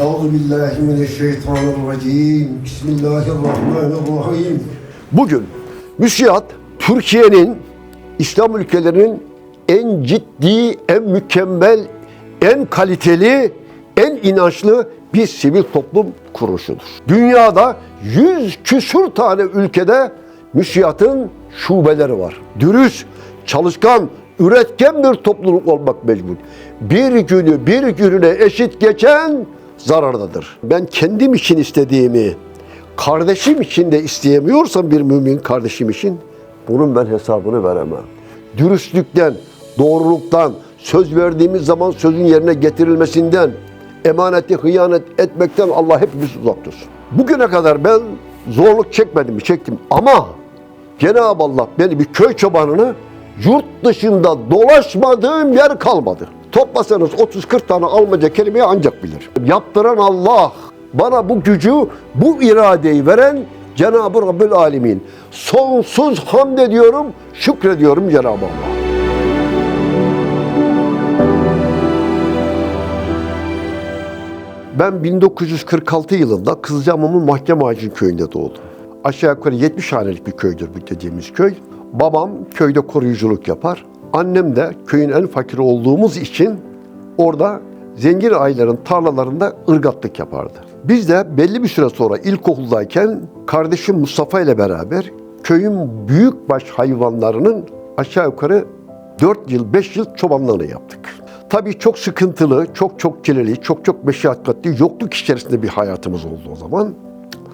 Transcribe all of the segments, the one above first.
Euzu billahi mineşşeytanirracim. Bismillahirrahmanirrahim. Bugün müsiyat Türkiye'nin İslam ülkelerinin en ciddi, en mükemmel, en kaliteli, en inançlı bir sivil toplum kuruluşudur. Dünyada yüz küsur tane ülkede müsiyatın şubeleri var. Dürüst, çalışkan, üretken bir topluluk olmak mecbur. Bir günü bir gününe eşit geçen zarardadır. Ben kendim için istediğimi kardeşim için de isteyemiyorsam bir mümin kardeşim için bunun ben hesabını veremem. Dürüstlükten, doğruluktan, söz verdiğimiz zaman sözün yerine getirilmesinden, emaneti hıyanet etmekten Allah hepimiz uzak tutsun. Bugüne kadar ben zorluk çekmedim mi? Çektim ama Cenab-ı Allah beni bir köy çobanını yurt dışında dolaşmadığım yer kalmadı. Toplasanız 30-40 tane Almanca kelimeyi ancak bilir. Yaptıran Allah, bana bu gücü, bu iradeyi veren Cenab-ı Rabbül Alemin. Sonsuz hamd ediyorum, şükrediyorum Cenab-ı Allah. Ben 1946 yılında Kızılcahamam'ın Mahkeme Ağacı köyünde doğdum. Aşağı yukarı 70 hanelik bir köydür bu dediğimiz köy. Babam köyde koruyuculuk yapar. Annem de köyün en fakiri olduğumuz için orada zengin ailelerin tarlalarında ırgatlık yapardı. Biz de belli bir süre sonra ilkokuldayken kardeşim Mustafa ile beraber köyün büyükbaş hayvanlarının aşağı yukarı 4 yıl, 5 yıl çobanlığını yaptık. Tabii çok sıkıntılı, çok çok çileli, çok çok meşakkatli, yokluk içerisinde bir hayatımız oldu o zaman.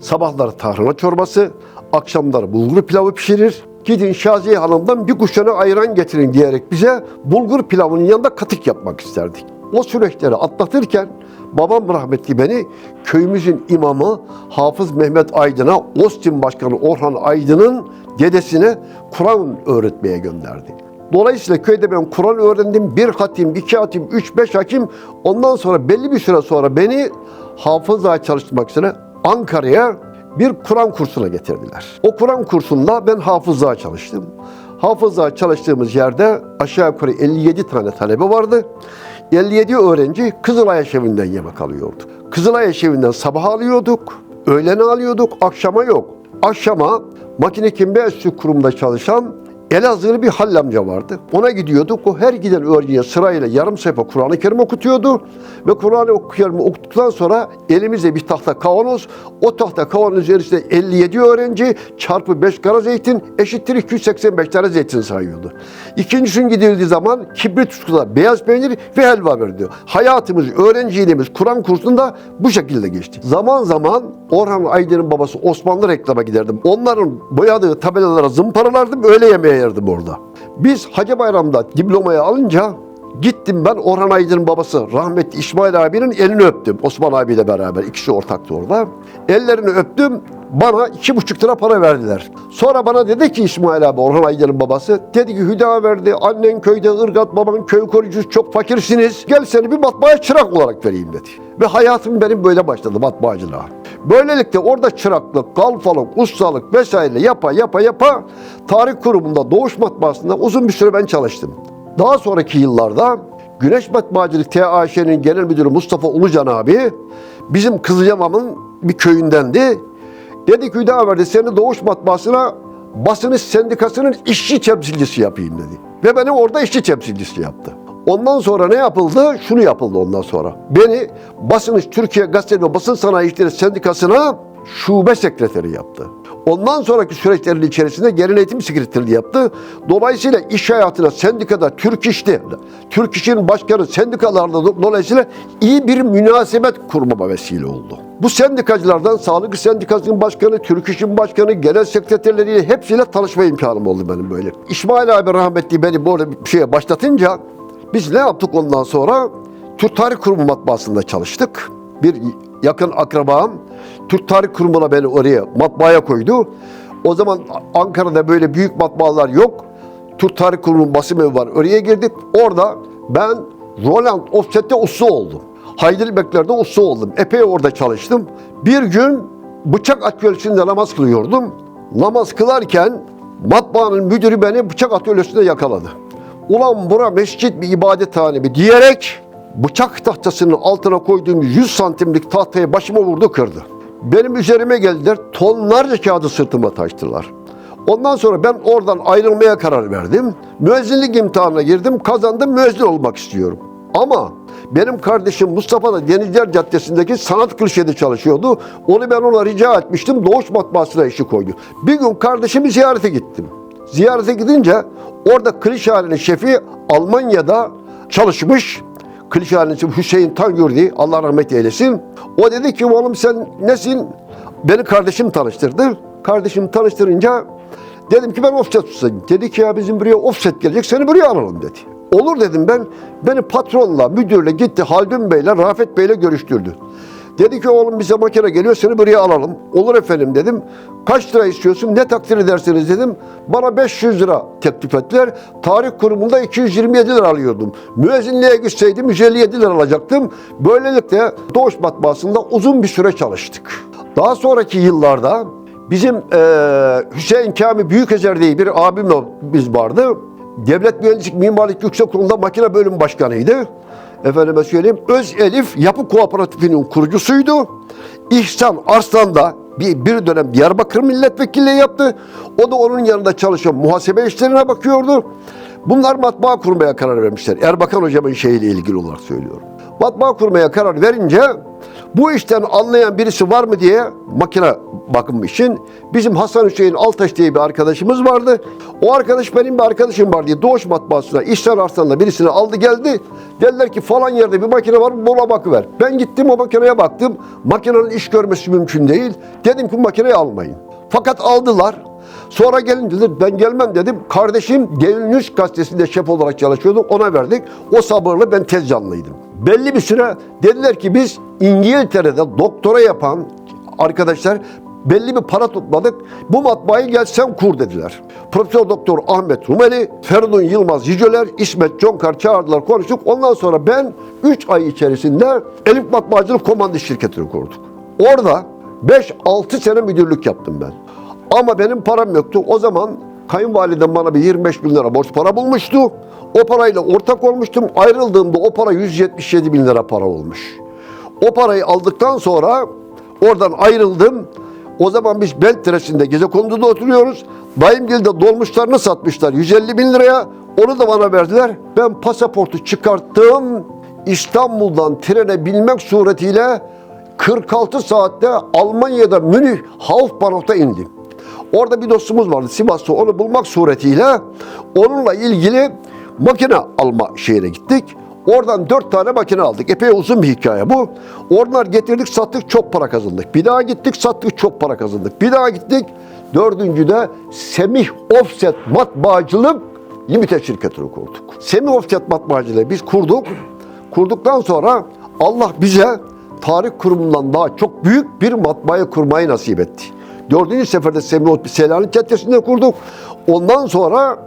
Sabahları tarhana çorbası, akşamları bulgur pilavı pişirir. Gidin Şaziye Hanım'dan bir kuşana ayran getirin diyerek bize bulgur pilavının yanında katık yapmak isterdik. O süreçleri atlatırken babam rahmetli beni köyümüzün imamı Hafız Mehmet Aydın'a, Ostim Başkanı Orhan Aydın'ın dedesine Kur'an öğretmeye gönderdi. Dolayısıyla köyde ben Kur'an öğrendim. Bir hatim, iki hatim, üç, beş hakim. Ondan sonra belli bir süre sonra beni hafızlığa çalıştırmak üzere Ankara'ya bir Kur'an kursuna getirdiler. O Kur'an kursunda ben hafızlığa çalıştım. Hafızlığa çalıştığımız yerde aşağı yukarı 57 tane talebe vardı. 57 öğrenci Kızılay Eşevi'nden yemek alıyordu. Kızılay Eşevi'nden sabah alıyorduk, öğlene alıyorduk, akşama yok. Akşama makine kimya enstitüsü kurumunda çalışan Elazığlı bir Halil amca vardı. Ona gidiyorduk. O her giden öğrenciye sırayla yarım sayfa Kur'an-ı Kerim okutuyordu. Ve Kur'an-ı Kerim okuduktan sonra elimizde bir tahta kavanoz. O tahta kavanoz üzerinde 57 öğrenci çarpı 5 kara zeytin eşittir 285 tane zeytin sayıyordu. İkinci gün gidildiği zaman kibrit tutkula beyaz peynir ve helva verdi. Hayatımız, öğrenciliğimiz Kur'an kursunda bu şekilde geçti. Zaman zaman Orhan Aydın'ın babası Osmanlı reklama giderdim. Onların boyadığı tabelalara zımparalardım, öğle yemeğe yerdim orada. Biz Hacı Bayram'da diplomayı alınca gittim ben Orhan Aydın'ın babası rahmetli İsmail abinin elini öptüm. Osman abiyle beraber ikisi ortaktı orada. Ellerini öptüm. Bana iki buçuk lira para verdiler. Sonra bana dedi ki İsmail abi Orhan Aydın'ın babası. Dedi ki Hüda verdi. Annen köyde ırgat, baban köy koruyucusu çok fakirsiniz. Gel seni bir matbaaya çırak olarak vereyim dedi. Ve hayatım benim böyle başladı matbaacılığa. Böylelikle orada çıraklık, kalfalık, ustalık vesaire yapa yapa yapa tarih kurumunda Doğuş Matbaası'nda uzun bir süre ben çalıştım. Daha sonraki yıllarda Güneş Matbaacılık TAŞ'nin genel müdürü Mustafa Ulucan abi bizim Kızılcamam'ın bir köyündendi. Dedi ki verdi seni Doğuş Matbaası'na basın sendikasının işçi temsilcisi yapayım dedi. Ve beni orada işçi temsilcisi yaptı. Ondan sonra ne yapıldı? Şunu yapıldı ondan sonra. Beni Basınız Türkiye Gazete ve Basın Sanayi İşleri Sendikası'na şube sekreteri yaptı. Ondan sonraki süreçlerin içerisinde genel eğitim sekreterliği yaptı. Dolayısıyla iş hayatına sendikada Türk İş'te, Türk İş'in başkanı sendikalarla do- dolayısıyla iyi bir münasebet kurmama vesile oldu. Bu sendikacılardan Sağlık Sendikası'nın başkanı, Türk İş'in başkanı, genel sekreterleriyle hepsiyle tanışma imkanım oldu benim böyle. İsmail abi rahmetli beni böyle bir şeye başlatınca biz ne yaptık ondan sonra? Türk Tarih Kurumu matbaasında çalıştık. Bir yakın akrabam Türk Tarih Kurumu'na beni oraya matbaaya koydu. O zaman Ankara'da böyle büyük matbaalar yok. Türk Tarih Kurumu'nun basım evi var. Oraya girdik. Orada ben Roland Offset'te usta oldum. Heidelberg'lerde usta oldum. Epey orada çalıştım. Bir gün bıçak atölyesinde namaz kılıyordum. Namaz kılarken matbaanın müdürü beni bıçak atölyesinde yakaladı. Ulan bura mescit bir ibadethane mi diyerek bıçak tahtasının altına koyduğum 100 santimlik tahtaya başıma vurdu kırdı. Benim üzerime geldiler tonlarca kağıdı sırtıma taştılar. Ondan sonra ben oradan ayrılmaya karar verdim. Müezzinlik imtihanına girdim, kazandım, müezzin olmak istiyorum. Ama benim kardeşim Mustafa da Denizler Caddesi'ndeki sanat klişede çalışıyordu. Onu ben ona rica etmiştim. Doğuş matbaasına işi koydu. Bir gün kardeşimi ziyarete gittim. Ziyarete gidince orada klişehanenin şefi Almanya'da çalışmış. Klişehanenin şefi Hüseyin Tangürdi, Allah rahmet eylesin. O dedi ki oğlum sen nesin? Beni kardeşim tanıştırdı. Kardeşim tanıştırınca dedim ki ben offset ustayım. Dedi ki ya bizim buraya offset gelecek seni buraya alalım dedi. Olur dedim ben. Beni patronla, müdürle gitti Haldun Bey'le, Rafet Bey'le görüştürdü. Dedi ki oğlum bize makine geliyor seni buraya alalım. Olur efendim dedim. Kaç lira istiyorsun ne takdir edersiniz dedim. Bana 500 lira teklif ettiler. Tarih kurumunda 227 lira alıyordum. Müezzinliğe gitseydim 157 lira alacaktım. Böylelikle Doğuş Matbaası'nda uzun bir süre çalıştık. Daha sonraki yıllarda bizim eee Hüseyin Kami Büyükezer diye bir abimle biz vardı. Devlet Mühendislik Mimarlık Yüksekokulu'nda makine bölüm başkanıydı. Efendime söyleyeyim Öz Elif Yapı Kooperatifinin kurucusuydu. İhsan Arslan da bir, bir dönem Diyarbakır milletvekilliği yaptı. O da onun yanında çalışan muhasebe işlerine bakıyordu. Bunlar matbaa kurmaya karar vermişler. Erbakan hocamın şeyiyle ilgili olarak söylüyorum. Matbaa kurmaya karar verince bu işten anlayan birisi var mı diye makine bakım için bizim Hasan Hüseyin Altaş diye bir arkadaşımız vardı. O arkadaş benim bir arkadaşım var diye Doğuş Matbaası'na İhsan Arslan'la birisini aldı geldi. Dediler ki falan yerde bir makine var buna bakıver. Ben gittim o makineye baktım. Makinenin iş görmesi mümkün değil. Dedim ki makineyi almayın. Fakat aldılar. Sonra gelin dedi ben gelmem dedim. Kardeşim Devil News gazetesinde şef olarak çalışıyordu ona verdik. O sabırlı ben tez canlıydım. Belli bir süre dediler ki biz İngiltere'de doktora yapan arkadaşlar belli bir para topladık. Bu matbaayı gel sen kur dediler. Profesör Doktor Ahmet Rumeli, Feridun Yılmaz Yüceler, İsmet Conkar çağırdılar konuştuk. Ondan sonra ben 3 ay içerisinde Elif Matbaacılık Komando şirketini kurduk. Orada 5-6 sene müdürlük yaptım ben. Ama benim param yoktu. O zaman kayınvalidem bana bir 25 bin lira borç para bulmuştu. O parayla ortak olmuştum. Ayrıldığımda o para 177 bin lira para olmuş. O parayı aldıktan sonra oradan ayrıldım. O zaman biz Belt Teresi'nde gece konduda oturuyoruz. Dayımgil'de dolmuşlarını satmışlar 150 bin liraya. Onu da bana verdiler. Ben pasaportu çıkarttım. İstanbul'dan trene binmek suretiyle 46 saatte Almanya'da Münih Hauptbahnhof'ta indim. Orada bir dostumuz vardı Sivas'ta onu bulmak suretiyle onunla ilgili makine alma şeyine gittik. Oradan dört tane makine aldık. Epey uzun bir hikaye bu. Oradan getirdik sattık çok para kazandık. Bir daha gittik sattık çok para kazandık. Bir daha gittik. Dördüncüde Semih Offset Matbaacılık Limited şirketini kurduk. Semih Offset Matbaacılığı biz kurduk. Kurduktan sonra Allah bize tarih kurumundan daha çok büyük bir matbaayı kurmayı nasip etti. Dördüncü seferde Semih Selanik Caddesi'nde kurduk. Ondan sonra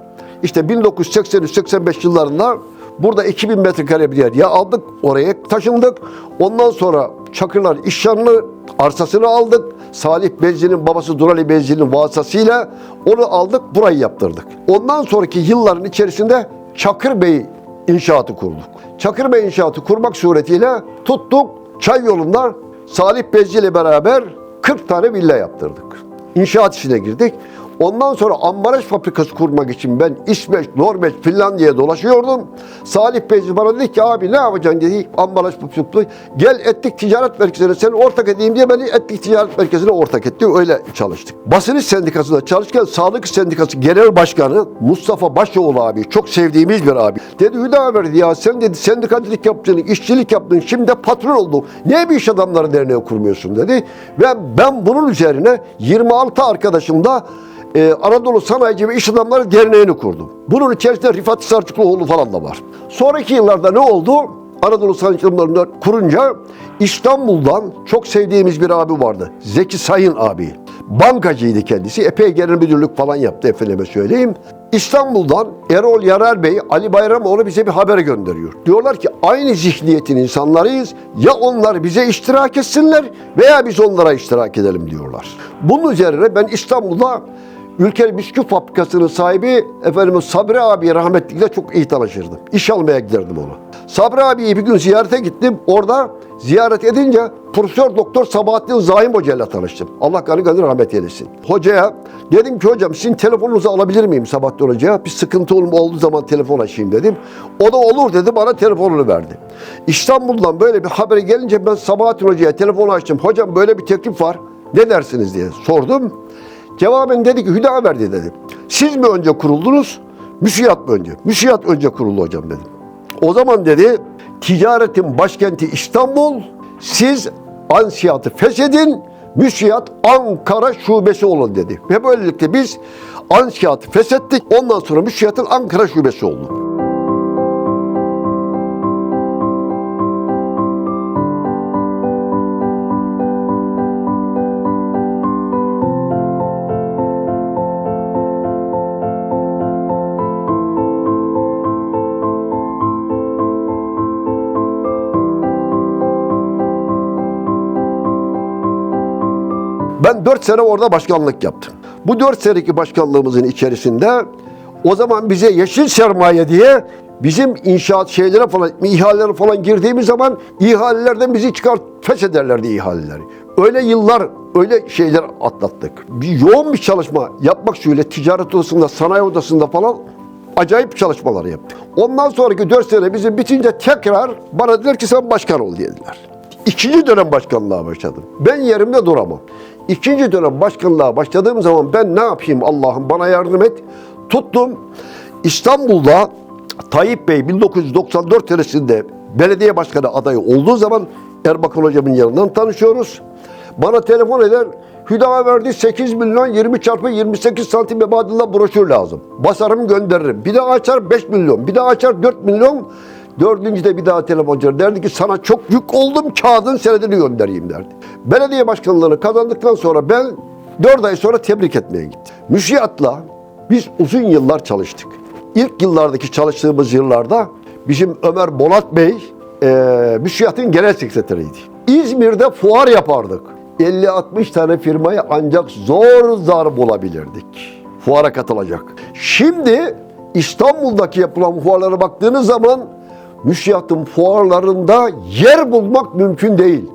işte 1983-85 yıllarında burada 2000 metrekare bir yer ya aldık oraya taşındık. Ondan sonra Çakırlar İşyanlı arsasını aldık. Salih Bezci'nin babası Durali Bezci'nin vasıtasıyla onu aldık burayı yaptırdık. Ondan sonraki yılların içerisinde Çakır Bey inşaatı kurduk. Çakır Bey inşaatı kurmak suretiyle tuttuk çay yolunda Salih Bezci ile beraber 40 tane villa yaptırdık. İnşaat işine girdik. Ondan sonra ambalaj fabrikası kurmak için ben İsveç, Norveç, Finlandiya'ya dolaşıyordum. Salih Beyci bana dedi ki abi ne yapacaksın dedi ambalaj fabrikası. Gel ettik ticaret merkezine seni ortak edeyim diye beni ettik ticaret merkezine ortak etti. Öyle çalıştık. Basın İş Sendikası'nda çalışırken Sağlık Sendikası Genel Başkanı Mustafa Başoğlu abi çok sevdiğimiz bir abi. Dedi Hüdaverdi ya sen dedi sendikacılık yaptın, işçilik yaptın şimdi de patron oldun. Niye bir iş adamları derneği kurmuyorsun dedi. Ve ben bunun üzerine 26 arkadaşımda e, Anadolu Sanayici ve İş Adamları Derneği'ni kurdum. Bunun içerisinde Rifat Sarçıklıoğlu falan da var. Sonraki yıllarda ne oldu? Anadolu Sanayici Adamları'nı kurunca İstanbul'dan çok sevdiğimiz bir abi vardı. Zeki Sayın abi. Bankacıydı kendisi. Epey genel müdürlük falan yaptı efendime söyleyeyim. İstanbul'dan Erol Yarar Bey, Ali Bayramoğlu bize bir haber gönderiyor. Diyorlar ki aynı zihniyetin insanlarıyız. Ya onlar bize iştirak etsinler veya biz onlara iştirak edelim diyorlar. Bunun üzerine ben İstanbul'da Ülker Bisküvi Fabrikası'nın sahibi efendim Sabri abi rahmetlikle çok iyi tanışırdım. İş almaya giderdim ona. Sabri abiyi bir gün ziyarete gittim. Orada ziyaret edince Profesör Doktor Sabahattin Zaim Hoca ile tanıştım. Allah gani gani rahmet eylesin. Hocaya dedim ki hocam sizin telefonunuzu alabilir miyim Sabahattin Hoca'ya? Bir sıkıntı olduğu zaman telefon açayım dedim. O da olur dedi bana telefonunu verdi. İstanbul'dan böyle bir habere gelince ben Sabahattin Hoca'ya telefonu açtım. Hocam böyle bir teklif var. Ne dersiniz diye sordum. Cevaben dedi ki Hüdaverdi dedi. Siz mi önce kuruldunuz? Müsiyat mı önce? Müsiyat önce kuruldu hocam dedim. O zaman dedi ticaretin başkenti İstanbul. Siz ansiyatı feshedin. Müsiyat Ankara şubesi olun dedi. Ve böylelikle biz ansiyatı feshettik. Ondan sonra müsiyatın Ankara şubesi oldu. Sene orada başkanlık yaptım. Bu 4 seneki başkanlığımızın içerisinde o zaman bize yeşil sermaye diye bizim inşaat şeylere falan, ihalelere falan girdiğimiz zaman ihalelerden bizi çıkar feshederlerdi ihaleleri. Öyle yıllar, öyle şeyler atlattık. Bir yoğun bir çalışma yapmak şöyle ticaret odasında, sanayi odasında falan acayip çalışmalar yaptık. Ondan sonraki 4 sene bizim bitince tekrar bana dediler ki sen başkan ol dediler. İkinci dönem başkanlığa başladım. Ben yerimde duramam. İkinci dönem başkanlığa başladığım zaman ben ne yapayım Allah'ım bana yardım et. Tuttum İstanbul'da Tayyip Bey 1994 senesinde belediye başkanı adayı olduğu zaman Erbakan hocamın yanından tanışıyoruz. Bana telefon eder. Hüdava verdi 8 milyon 20 çarpı 28 santim mebadilla broşür lazım. Basarım gönderirim. Bir daha açar 5 milyon. Bir daha açar 4 milyon. Dördüncüde bir daha telefoncu derdi ki sana çok yük oldum kağıdın senedini göndereyim derdi. Belediye başkanlığını kazandıktan sonra ben 4 ay sonra tebrik etmeye gittim. Müşiatla biz uzun yıllar çalıştık. İlk yıllardaki çalıştığımız yıllarda bizim Ömer Bolat Bey e, Müşiat'ın genel sekreteriydi. İzmir'de fuar yapardık. 50-60 tane firmayı ancak zor zar bulabilirdik. Fuara katılacak. Şimdi İstanbul'daki yapılan fuarlara baktığınız zaman müşiyatın fuarlarında yer bulmak mümkün değil.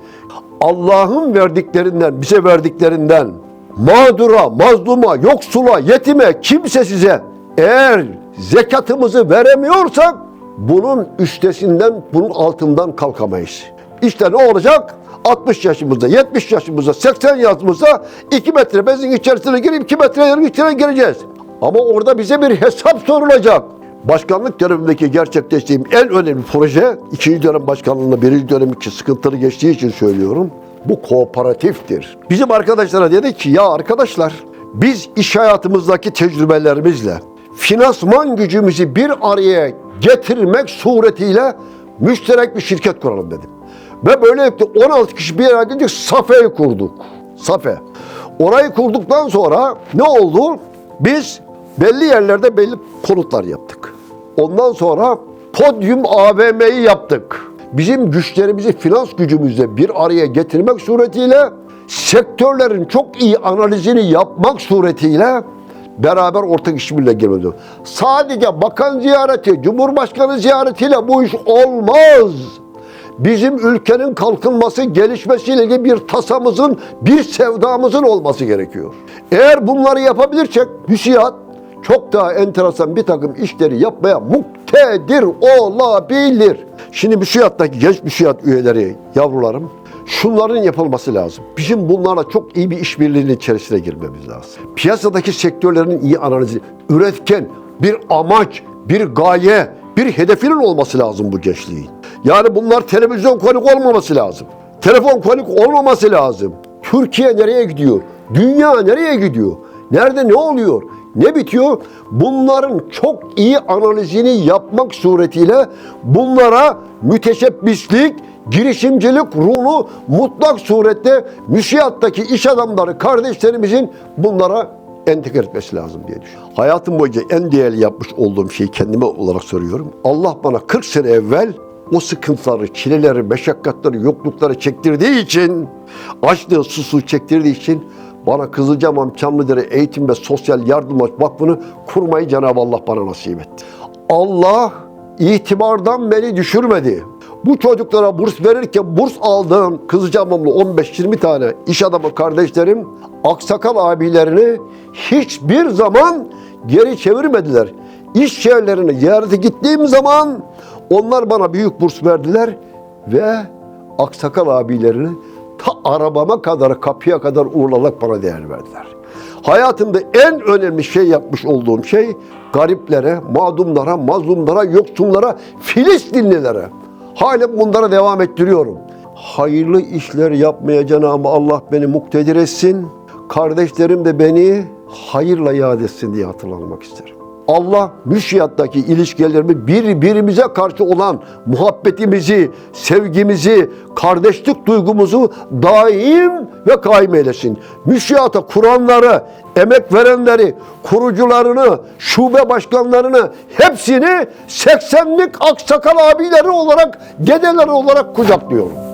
Allah'ın verdiklerinden, bize verdiklerinden mağdura, mazluma, yoksula, yetime, kimse size eğer zekatımızı veremiyorsak bunun üstesinden, bunun altından kalkamayız. İşte ne olacak? 60 yaşımızda, 70 yaşımızda, 80 yaşımızda 2 metre bezin içerisine girip 2 metre yerin içine gireceğiz. Ama orada bize bir hesap sorulacak. Başkanlık dönemindeki gerçekleştiğim en önemli proje, ikinci dönem başkanlığında birinci dönem için sıkıntılı geçtiği için söylüyorum. Bu kooperatiftir. Bizim arkadaşlara dedik ki ya arkadaşlar biz iş hayatımızdaki tecrübelerimizle finansman gücümüzü bir araya getirmek suretiyle müşterek bir şirket kuralım dedim. Ve böylelikle 16 kişi bir araya gelince Safe'yi kurduk. Safe. Orayı kurduktan sonra ne oldu? Biz belli yerlerde belli konutlar yaptık. Ondan sonra Podyum AVM'yi yaptık. Bizim güçlerimizi finans gücümüzle bir araya getirmek suretiyle sektörlerin çok iyi analizini yapmak suretiyle beraber ortak işbirliğine girmedi. Sadece bakan ziyareti, cumhurbaşkanı ziyaretiyle bu iş olmaz. Bizim ülkenin kalkınması, gelişmesiyle ilgili bir tasamızın, bir sevdamızın olması gerekiyor. Eğer bunları yapabilirsek müsiyat çok daha enteresan bir takım işleri yapmaya muktedir olabilir. Şimdi müsiyattaki genç müsiyat üyeleri, yavrularım, şunların yapılması lazım. Bizim bunlarla çok iyi bir işbirliğinin içerisine girmemiz lazım. Piyasadaki sektörlerin iyi analizi, üretken bir amaç, bir gaye, bir hedefinin olması lazım bu gençliğin. Yani bunlar televizyon konuk olmaması lazım. Telefon konuk olmaması lazım. Türkiye nereye gidiyor? Dünya nereye gidiyor? Nerede ne oluyor? Ne bitiyor? Bunların çok iyi analizini yapmak suretiyle bunlara müteşebbislik, girişimcilik ruhunu mutlak surette müşiyattaki iş adamları, kardeşlerimizin bunlara entegre etmesi lazım diye düşünüyorum. Hayatım boyunca en değerli yapmış olduğum şeyi kendime olarak soruyorum. Allah bana 40 sene evvel o sıkıntıları, çileleri, meşakkatleri, yoklukları çektirdiği için, açlığı, susuz çektirdiği için bana Kızılcahamam Çamlıdere Eğitim ve Sosyal Yardım Vakfı'nı kurmayı Cenab-ı Allah bana nasip etti. Allah itibardan beni düşürmedi. Bu çocuklara burs verirken burs aldığım Kızılcahamamlı 15-20 tane iş adamı kardeşlerim aksakal abilerini hiçbir zaman geri çevirmediler. İş yerlerine ziyarete gittiğim zaman onlar bana büyük burs verdiler ve aksakal abilerini ta arabama kadar kapıya kadar uğurlarak bana değer verdiler. Hayatımda en önemli şey yapmış olduğum şey gariplere, mağdumlara, mazlumlara, yoksullara, Filistinlilere halen bunlara devam ettiriyorum. Hayırlı işler yapmaya Cenab-ı Allah beni muktedir etsin. Kardeşlerim de beni hayırla yad etsin diye hatırlamak isterim. Allah müşriyattaki ilişkilerimi birbirimize karşı olan muhabbetimizi, sevgimizi, kardeşlik duygumuzu daim ve kaim eylesin. Müşriyata kuranları, emek verenleri, kurucularını, şube başkanlarını hepsini 80'lik aksakal abileri olarak, dedeleri olarak kucaklıyorum.